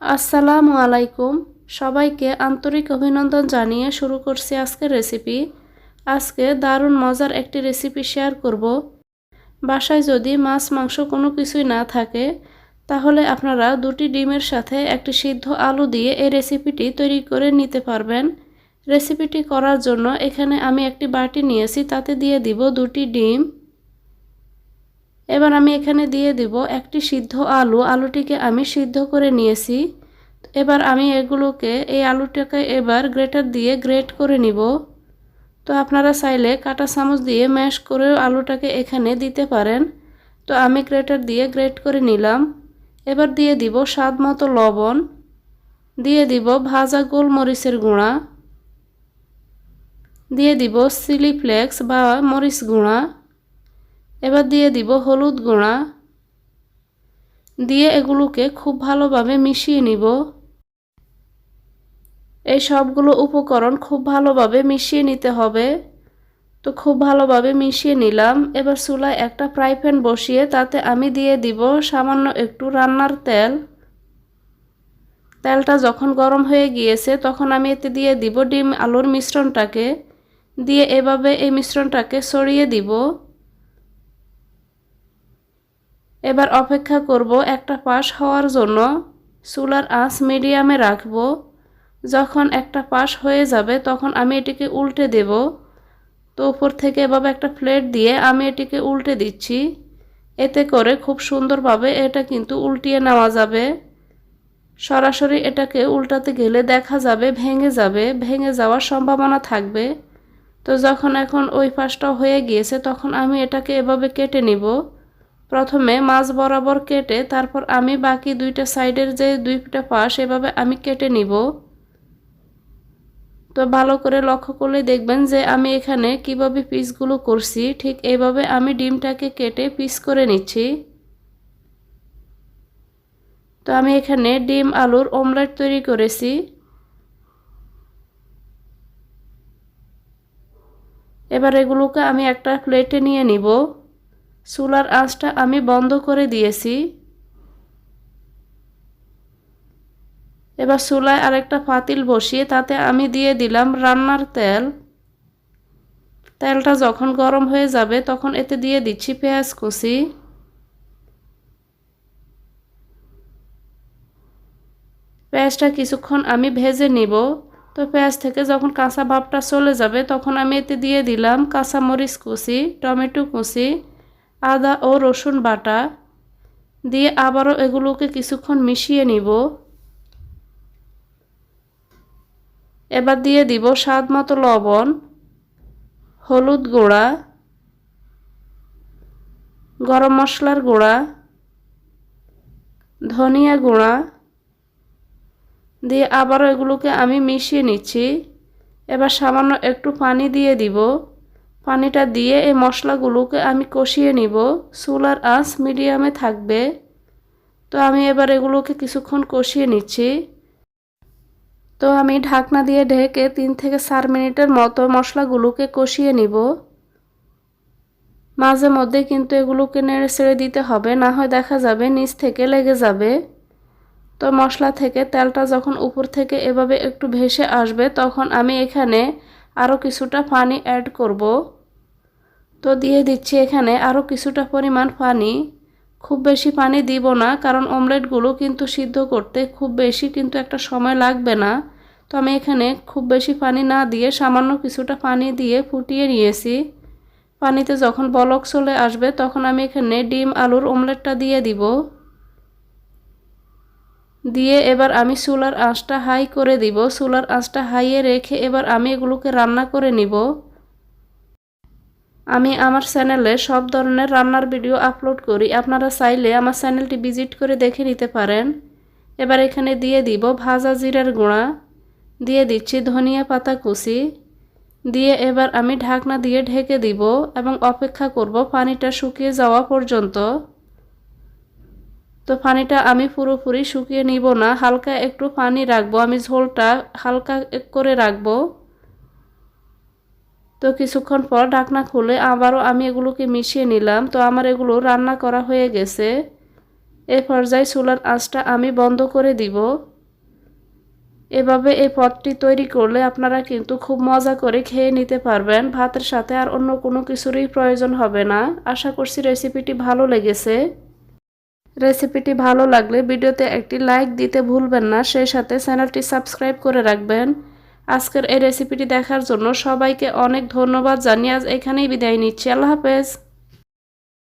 আসসালামু আলাইকুম। সবাইকে আন্তরিক অভিনন্দন জানিয়ে শুরু করছি আজকের রেসিপি আজকে দারুণ মজার একটি রেসিপি শেয়ার করব। বাসায় যদি মাছ, মাংস কোনো কিছুই না থাকে, তাহলে আপনারা দুটি ডিমের সাথে একটি সিদ্ধ আলু দিয়ে এই রেসিপিটি তৈরি করে নিতে পারবেন। রেসিপিটি করার জন্য এখানে আমি একটি বাটি নিয়েছি, তাতে দিয়ে দিব দুটি ডিম। এবার আমি এখানে দিয়ে দিব একটি সিদ্ধ আলু। আলুটিকে আমি সিদ্ধ করে নিয়েছি। এবার আমি এগুলোকে, এই আলুটাকে এবার গ্রেটার দিয়ে গ্রেট করে নিব। তো আপনারা চাইলে কাটা চামচ দিয়ে ম্যাশ করেও আলুটাকে এখানে দিতে পারেন। তো আমি গ্রেটার দিয়ে গ্রেট করে নিলাম। এবার দিয়ে দিব স্বাদ মতো লবণ। দিয়ে দিব ভাজা গোলমরিচের গুঁড়া। দিয়ে দিব চিলি ফ্লেক্স বা মরিচ গুঁড়া। এবার দিয়ে দিব হলুদ গুঁড়া। দিয়ে এগুলোকে খুব ভালোভাবে মিশিয়ে নিব। এই সবগুলো উপকরণ খুব ভালোভাবে মিশিয়ে নিতে হবে। তো খুব ভালোভাবে মিশিয়ে নিলাম। এবার চুলায় একটা ফ্রাই প্যান বসিয়ে তাতে আমি দিয়ে দিব সামান্য একটু রান্নার তেল। তেলটা যখন গরম হয়ে গিয়েছে তখন আমি এতে দিয়ে দিব ডিম আলুর মিশ্রণটাকে। দিয়ে এভাবে এই মিশ্রণটাকে সরিয়ে দিব। এবার অপেক্ষা করব একটা পাশ হওয়ার জন্য। চুলার আঁচ মিডিয়ামে রাখব। যখন একটা পাশ হয়ে যাবে, তখন আমি এটিকে উল্টে দেব। তো উপর থেকে এভাবে একটা প্লেট দিয়ে আমি এটিকে উল্টে দিচ্ছি। এতে করে খুব সুন্দরভাবে এটা কিন্তু উল্টিয়ে নেওয়া যাবে। সরাসরি এটাকে উল্টাতে গেলে দেখা যাবে ভেঙে যাবে, ভেঙে যাওয়ার সম্ভাবনা থাকবে। তো যখন এখন ওই পাশটা হয়ে গিয়েছে, তখন আমি এটাকে এভাবে কেটে নিব। প্রথমে মাছ বরাবর কেটে তারপর আমি বাকি দুইটা সাইডের যে দুইটা পাশ এভাবে আমি কেটে নিব। তো ভালো করে লক্ষ্য করলে দেখবেন যে আমি এখানে কীভাবে পিসগুলো করছি, ঠিক এইভাবে আমি ডিমটাকে কেটে পিস করে নিচ্ছি। তো আমি এখানে ডিম, আলুর অমলেট তৈরি করেছি। এবার এগুলোকে আমি একটা প্লেটে নিয়ে নিব। চুলার আঁচটা আমি বন্ধ করে দিয়েছি। এবার চুলায় আরেকটা পাতিল বসিয়ে তাতে আমি দিয়ে দিলাম রান্নার তেল। তেলটা যখন গরম হয়ে যাবে তখন এতে দিয়ে দিচ্ছি পেঁয়াজ কুচি। পেঁয়াজটা কিছুক্ষণ আমি ভেজে নিব। তো পেঁয়াজ থেকে যখন কাঁচা ভাবটা চলে যাবে তখন আমি এতে দিয়ে দিলাম কাঁচা মরিচ কুচি, টমেটো কুচি। আদা ও রসুন বাটা দিয়ে আবারও এগুলোকে কিছুক্ষণ মিশিয়ে নিব। এবার দিয়ে দিব স্বাদ মতো লবণ, হলুদ গুঁড়া, গরম মশলার গুঁড়া, ধনিয়া গুঁড়া দিয়ে আবারও এগুলোকে আমি মিশিয়ে নিচ্ছি। এবার সামান্য একটু পানি দিয়ে দিব। পানিটা দিয়ে এই মশলাগুলোকে আমি কষিয়ে নিব। চুলার আঁচ মিডিয়ামে থাকবে। তো আমি এবার এগুলোকে কিছুক্ষণ কষিয়ে নিচ্ছি। তো আমি ঢাকনা দিয়ে ঢেকে তিন থেকে চার মিনিটের মতো মশলাগুলোকে কষিয়ে নিব। মাঝে মধ্যে কিন্তু এগুলোকে নেড়ে ছেড়ে দিতে হবে, না হয় দেখা যাবে নিচ থেকে লেগে যাবে। তো মশলা থেকে তেলটা যখন উপর থেকে এভাবে একটু ভেসে আসবে, তখন আমি এখানে আরও কিছুটা পানি অ্যাড করব। তো দিয়ে দিচ্ছি এখানে আরও কিছুটা পরিমাণ পানি। খুব বেশি পানি দিব না, কারণ অমলেটগুলো কিন্তু সিদ্ধ করতে খুব বেশি কিন্তু একটা সময় লাগবে না। তো আমি এখানে খুব বেশি পানি না দিয়ে সামান্য কিছুটা পানি দিয়ে ফুটিয়ে নিয়েছি। পানিতে যখন বলক চলে আসবে, তখন আমি এখানে ডিম, আলুর অমলেটটা দিয়ে দিব। দিয়ে এবার আমি চুলার আঁচটা হাই করে দিব। চুলার আঁচটা হাইয়ে রেখে এবার আমি এগুলোকে রান্না করে নিব। আমি আমার চ্যানেলে সব ধরনের রান্নার ভিডিও আপলোড করি। আপনারা চাইলে আমার চ্যানেলটি ভিজিট করে দেখে নিতে পারেন। এবার এখানে দিয়ে দিব ভাজা জিরার গুঁড়া। দিয়ে দিচ্ছি ধনিয়া পাতা কুচি। দিয়ে এবার আমি ঢাকনা দিয়ে ঢেকে দিব এবং অপেক্ষা করব পানিটা শুকিয়ে যাওয়া পর্যন্ত। তো পানিটা আমি পুরোপুরি শুকিয়ে নিব না, হালকা একটু পানি রাখব। আমি ঝোলটা হালকা করে রাখব। তো কিছুক্ষণ পর ঢাকনা খুলে আবারও আমি এগুলোকে মিশিয়ে নিলাম। তো আমার এগুলো রান্না করা হয়ে গেছে। এ পর্যায়ে চুলার আঁচটা আমি বন্ধ করে দিব। এভাবে এই পদটি তৈরি করলে আপনারা কিন্তু খুব মজা করে খেয়ে নিতে পারবেন। ভাতের সাথে আর অন্য কোনো কিছুরই প্রয়োজন হবে না। আশা করছি রেসিপিটি ভালো লেগেছে। রেসিপিটি ভালো লাগলে ভিডিওতে একটি লাইক দিতে ভুলবেন না। সেই সাথে চ্যানেলটি সাবস্ক্রাইব করে রাখবেন। আজকের এই রেসিপিটি দেখার জন্য সবাইকে অনেক ধন্যবাদ। জানিয়ে আজ এখানেই বিদায় নিচ্ছি। আল্লাহ হাফেজ।